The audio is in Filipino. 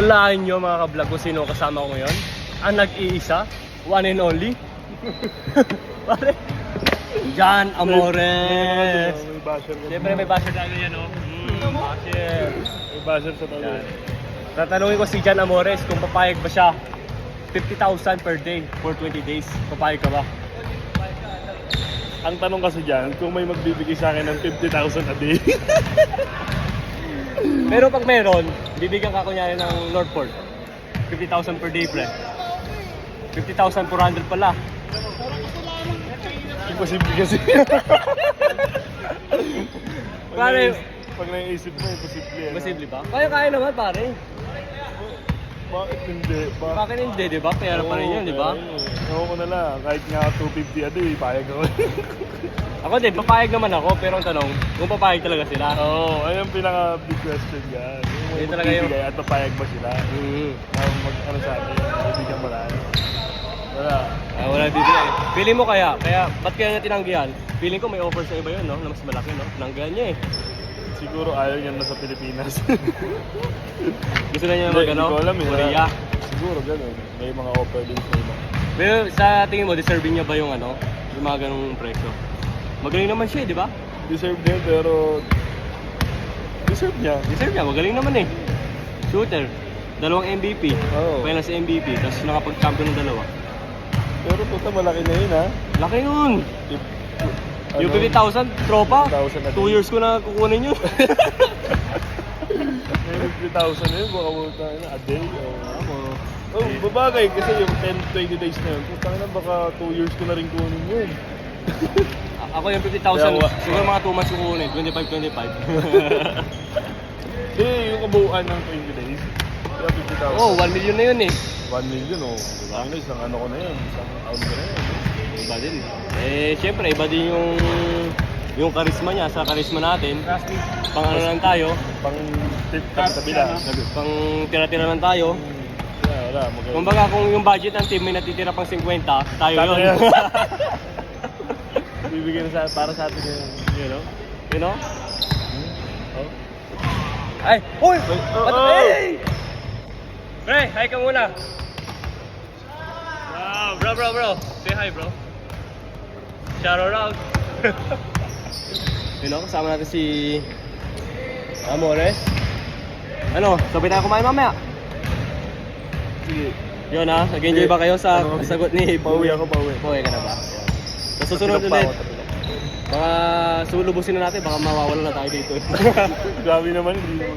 Walaan nyo mga ka-vlog kung sino kasama ko ngayon. Ang nag-iisa, one and only. Pare. Jan Amores. May basher ka. Siyempre may basher tayo yan, no? Mm, basher. May basher sa. Yan. Tatanungin ko si Jan Amores kung papayag ba siya 50,000 per day for 20 days. Papayag ka ba? Ang tanong kasi dyan, kung may magbibigay sa akin ng 50,000 a day. Pero pag meron, bibigyan ka kunyari ng Northport. 50,000 per day, pre. 50,400 pala. Imposible kasi. Pare, Pag naiisip mo, imposible yan. posible ba? Kaya-kaya naman, pare. Bakit hindi? Bakit? Bakit hindi, di ba? Pera pa rin yun, di ba? Ewan ko na lang. Kahit nga 250 a day, payag ako. Ako din, papayag naman ako, pero ang tanong, kung papayag talaga sila. Oo, oh, ayun ang pinaka big question yan. Yung Yun talaga yung- at papayag ba sila? Mm. Na mag, ano sa atin, bibigyan mo lang. Wala. Ah, wala bibigyan. Feeling mo kaya, kaya ba't kaya niya tinanggihan? Feeling ko may offer sa iba yun, no? Na mas malaki, no? Tinanggihan niya eh. Siguro ayaw niya na sa Pilipinas. Gusto na niya Hindi, mag, ano? hindi ko alam eh. Korea. Siguro ganun. May mga offer din sa iba. Pero sa tingin mo, deserving niya ba yung ano? Yung mga ganung presyo? Magaling naman siya, eh, di ba? Deserve niya pero... Deserve niya. Deserve niya, magaling naman eh. Shooter. Dalawang MVP. Oo. Final sa MVP, tapos nakapag-champion ng dalawa. Pero puta malaki na yun ha. Laki! If, Yung ano, 50,000, tropa. 50,000 na 2 years ko na kukunin yun. May 50,000 na yun, baka puta na a day. Oh, oh babagay kasi yung 10-20 days na yun. Puta na baka 2 years ko na rin kunin yun. A- Ako yung 50,000, Kaya wa- siguro mga 2 months kukunin. 25-25. Hindi, yung kabuuan ng 20 days. Kaya 50,000. oh, 1 million na yun eh. 1 million oh. Diba? Ano, isang ano ko na yun. Isang taon ko na yun. Iba din. Eh, syempre, iba din yung yung karisma niya sa karisma natin. Pang ano lang tayo, Pang tip ka sa bila. pang tira-tira lang tayo. Wala, wala. Magaling. Kumbaga kung yung budget ng team may natitira pang 50, tayo Tayo yun. yun. Bibigyan sa para sa atin yun. you know? You know? Oh. Ay! Uy! Oh, Ba't- oh. Hey! Pre, hi ka muna. Wow, bro, bro, bro. Say hi, bro. Shout out. you know, kasama natin si Amores. Ano, sabay tayo kumain mamaya. Sige. Yun ha, nag-enjoy ba kayo sa Ano? sagot ni Pauwi ako, pauwi. Pauwi ka na ba? Sa susunod ulit, baka sulubusin na natin, baka mawawala na tayo dito. Grabe naman, hindi mo